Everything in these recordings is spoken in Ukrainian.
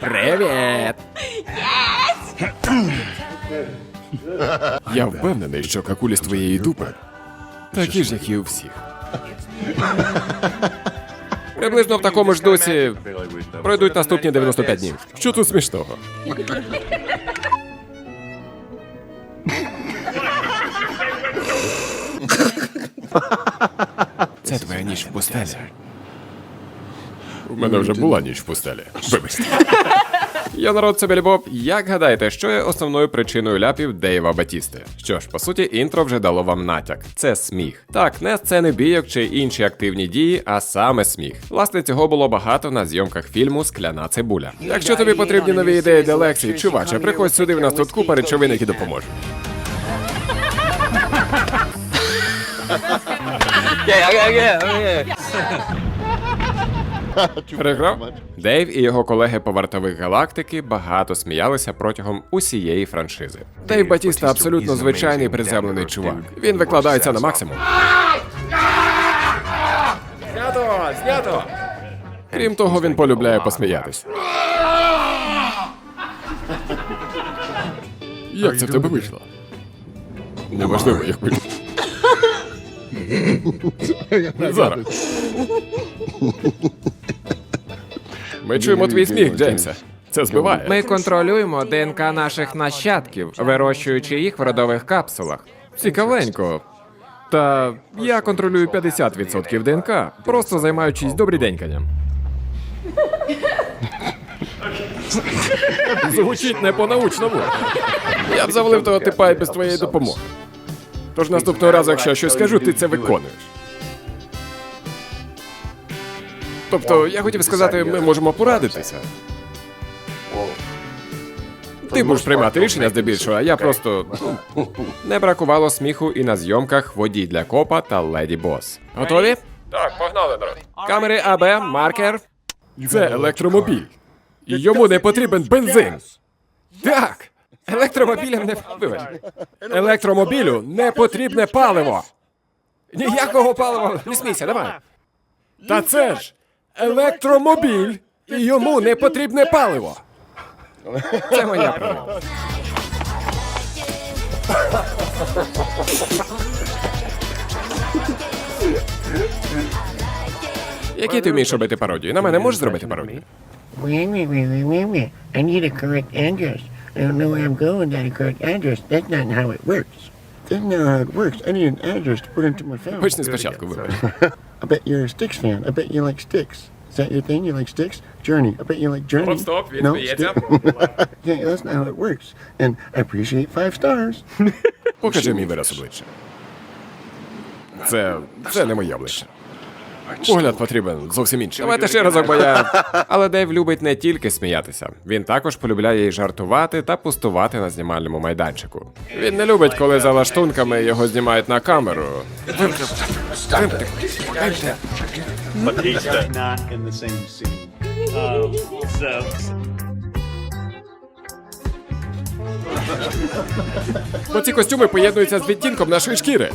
Привіт! Я впевнений, що какулі з твоєї дупи такі ж, як і у всіх. Приблизно в такому ж дусі пройдуть наступні 95 днів. Що тут смішного? Це твоя ніч в пустелі. У мене вже була ніч в пустелі. Вибачте. Я народ це Боб. Як гадаєте, що є основною причиною ляпів Дейва Батісти? Що ж, по суті, інтро вже дало вам натяк. Це сміх. Так, не сцени бійок чи інші активні дії, а саме сміх. Власне, цього було багато на зйомках фільму Скляна цибуля. Якщо тобі потрібні нові ідеї для лекцій, чуваче, приходь сюди, в нас тут купа речовин, які допоможуть. Переграв? Дейв і його колеги по вартових галактики багато сміялися протягом усієї франшизи. Дейв Батіста абсолютно звичайний приземлений чувак. Він викладається на максимум. Знято! Знято! Крім того, він полюбляє посміятись. Як це в тебе вийшло? Неважливо, як вийшло. Зараз. Ми чуємо твій сміх, Джеймсе. Це збиває. Ми контролюємо ДНК наших нащадків, вирощуючи їх в родових капсулах. Цікавенько. Та я контролюю 50% ДНК, просто займаючись добріденьканням. Звучить не по-научному. Я б завалив того типа і без твоєї допомоги. Тож наступного разу, якщо я щось скажу, ти це виконуєш. Тобто, я хотів сказати, ми можемо порадитися. Ти будеш приймати рішення здебільшого, а я просто. ну, Не бракувало сміху і на зйомках водій для копа та леді бос. Готові? Так, погнали, народ. Камери АБ, маркер. Це електромобіль. І йому не потрібен бензин. Так. Електромобілям не Вибач. Електромобілю не потрібне паливо. Ніякого палива. Не смійся, давай. Та це ж електромобіль, йому не потрібне паливо. Це моя проблема. Які ти вмієш робити пародії? На мене можеш зробити пародію? That's not how it works. That's not how it works. I need an address to put into my phone. Почни спочатку, вибач. I bet you're a Styx fan. I bet you like Styx. Is that your thing? You like Styx? Journey. I bet you like Journey. Hold, stop. Він No, сміється. Styx. yeah, that's not how it works. And I appreciate five stars. Покажи мій вираз обличчя. Це. це не моє обличчя. Погляд потрібен зовсім інший. Давайте ще разок, бо я. Але Дейв любить не тільки сміятися. Він також полюбляє і жартувати та пустувати на знімальному майданчику. Він не любить, коли за лаштунками його знімають на камеру. Бо ці костюми поєднуються з відтінком нашої шкіри.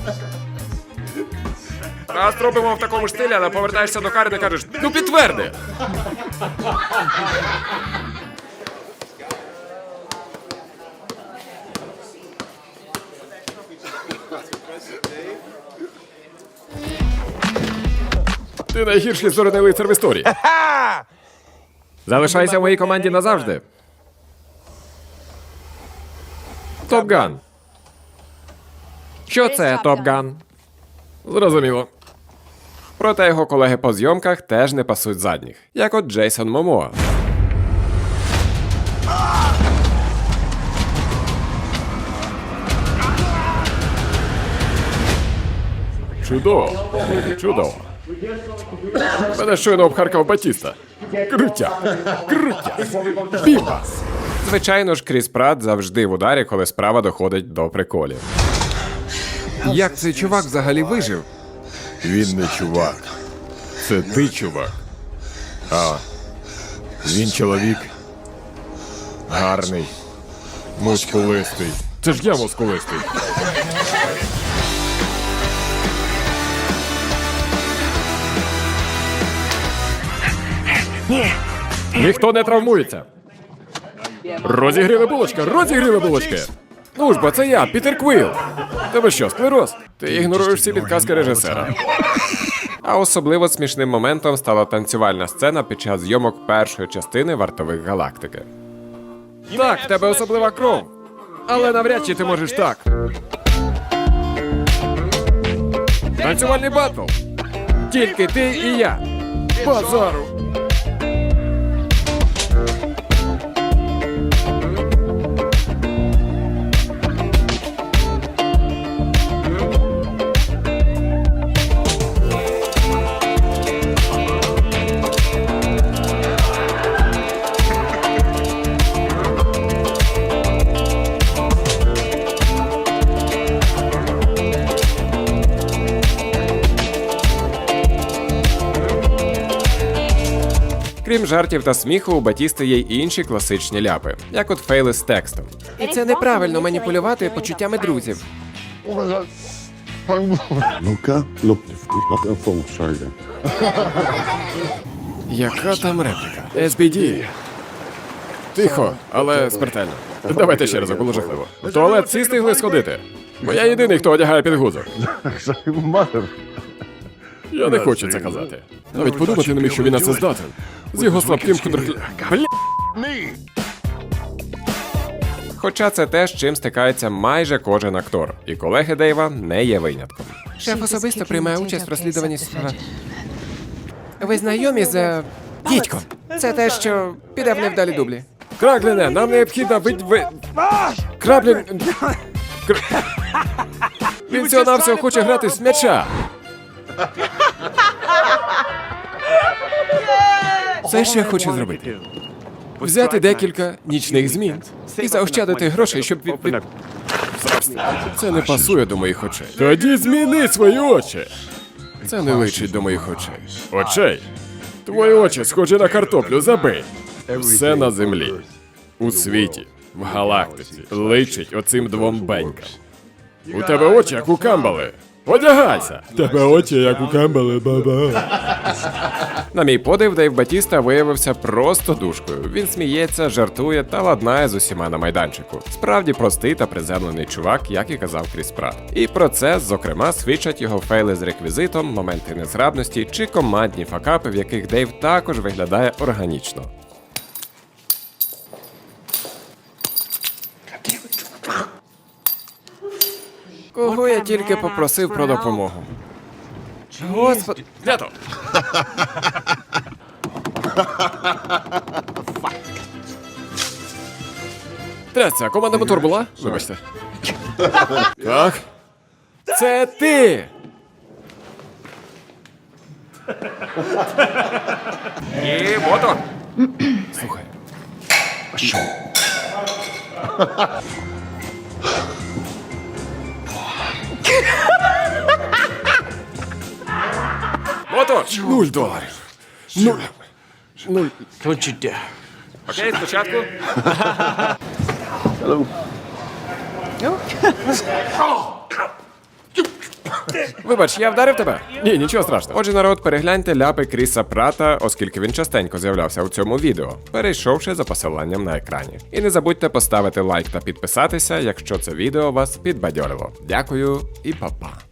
Раз робимо в такому ж стилі, але повертаєшся до кари і кажеш, ну підтверди. Ти найгірший зоряний лицар в історії. Залишайся в моїй команді назавжди. Топган. Що це, Топган? Зрозуміло. Проте його колеги по зйомках теж не пасуть задніх, як от Джейсон Момоа. Чудово. Чудово. Мене щойно обхаркав Батіста. Крутя. Крутя. Бімбас. Звичайно ж, Кріс Прат завжди в ударі, коли справа доходить до приколів. Як цей чувак взагалі вижив? Він не чувак. Це ти чувак. А. Він чоловік. Гарний. Мускулистий. Це ж я мускулистий. Ніхто не травмується. Розігріли булочка, розігріли булочки. Ж бо це я, Пітер Квіл. Тебе що, склероз? Ти ігноруєш всі підказки режисера. А особливо смішним моментом стала танцювальна сцена під час зйомок першої частини вартових галактики. Так, в тебе особлива кров. Але навряд чи ти можеш так. Танцювальний батл. Тільки ти і я. Базару. Крім жартів та сміху, у Батісти є й інші класичні ляпи, як от фейли з текстом. І це неправильно маніпулювати почуттями друзів. Look up. Яка там репліка? SPD. Тихо, але смертельно. Давайте ще разок, було жахливо. В туалет всі встигли сходити. Бо я єдиний, хто одягає підгузок. Я не хочу це казати. Навіть подумати не міг, що він на це здатен. З його слабким. Бля! Хоча це те, з чим стикається майже кожен актор, і колеги Дейва не є винятком. Шеф особисто приймає участь в розслідуванні справи. Ви знайомі з е, дідьком? Це те, що піде в невдалі дублі. Крагліне, нам необхідно вид... ви... Краблін... Кр... Він всього навсього хоче грати з м'яча. Це що я хочу зробити. Взяти декілька нічних змін і заощадити грошей, щоб від... від- Це не пасує до моїх очей. Тоді зміни свої очі. Це не личить до моїх очей. Очей? Твої очі схожі на картоплю, забий. Все на землі. У світі, в галактиці, личить оцим двом бенькам. У тебе очі, як у камбали. Одягайся! Тебе очі, як у камбали, баба. На мій подив, Дейв Батіста виявився просто душкою. Він сміється, жартує та ладнає з усіма на майданчику. Справді простий та приземлений чувак, як і казав Кріс Прат. І про це, зокрема, свідчать його фейли з реквізитом, моменти незграбності чи командні факапи, в яких Дейв також виглядає органічно. Кого я тільки попросив про допомогу. Господи, де то? Трясця, команда мотор була? Вибачте. Так. Це ти! І мотор. Слухай. Мотор! Нуль доларів. Нуль. Нуль. Don't. Окей, спочатку. Вибач, я вдарив тебе? Ні, нічого страшного. Отже, народ, перегляньте ляпи Кріса Прата, оскільки він частенько з'являвся у цьому відео, перейшовши за посиланням на екрані. І не забудьте поставити лайк та підписатися, якщо це відео вас підбадьорило. Дякую і па-па.